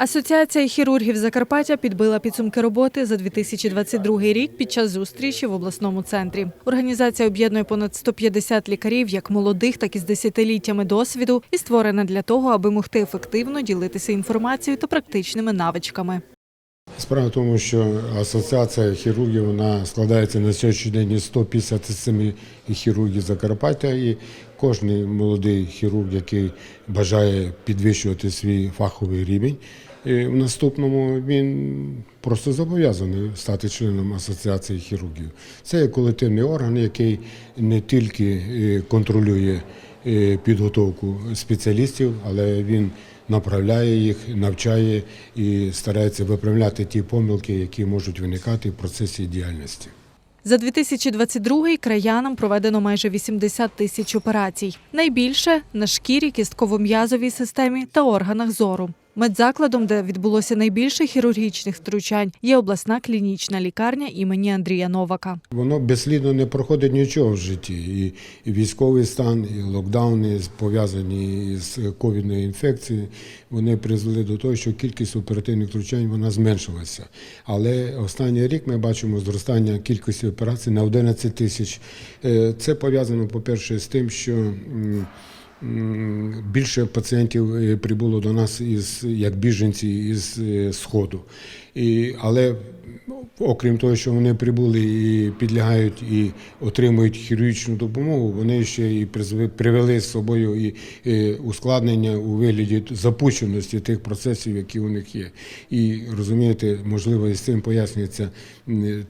Асоціація хірургів Закарпаття підбила підсумки роботи за 2022 рік під час зустрічі в обласному центрі. Організація об'єднує понад 150 лікарів, як молодих, так і з десятиліттями досвіду, і створена для того, аби могти ефективно ділитися інформацією та практичними навичками. Справа в тому, що асоціація хірургів вона складається на сьогоднішній день із 157 хірургів Закарпаття, і кожен молодий хірург, який бажає підвищувати свій фаховий рівень. е, В наступному він просто зобов'язаний стати членом асоціації хірургів. Це колективний орган, який не тільки е, контролює підготовку спеціалістів, але він направляє їх, навчає і старається виправляти ті помилки, які можуть виникати в процесі діяльності. За 2022 краянам проведено майже 80 тисяч операцій. Найбільше на шкірі, кістково-м'язовій системі та органах зору. Медзакладом, де відбулося найбільше хірургічних втручань, є обласна клінічна лікарня імені Андрія Новака. Воно безслідно не проходить нічого в житті. І, військовий стан, і локдауни пов'язані з ковідною інфекцією, вони призвели до того, що кількість оперативних втручань вона зменшилася. Але останній рік ми бачимо зростання кількості операцій на 11 тисяч. Е, Це пов'язано, по-перше, з тим, що більше пацієнтів е, прибуло до нас із як біженці із е, сходу. І, але окрім того, що вони прибули і підлягають і отримують хірургічну допомогу, вони ще і привели з собою і, е, ускладнення у вигляді запущеності тих процесів, які у них є. І розумієте, можливо, і з цим пояснюється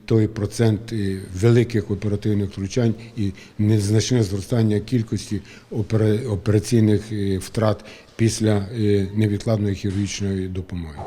той процент е, великих оперативних втручань і незначне зростання кількості операційних е, втрат після невідкладної хірургічної допомоги.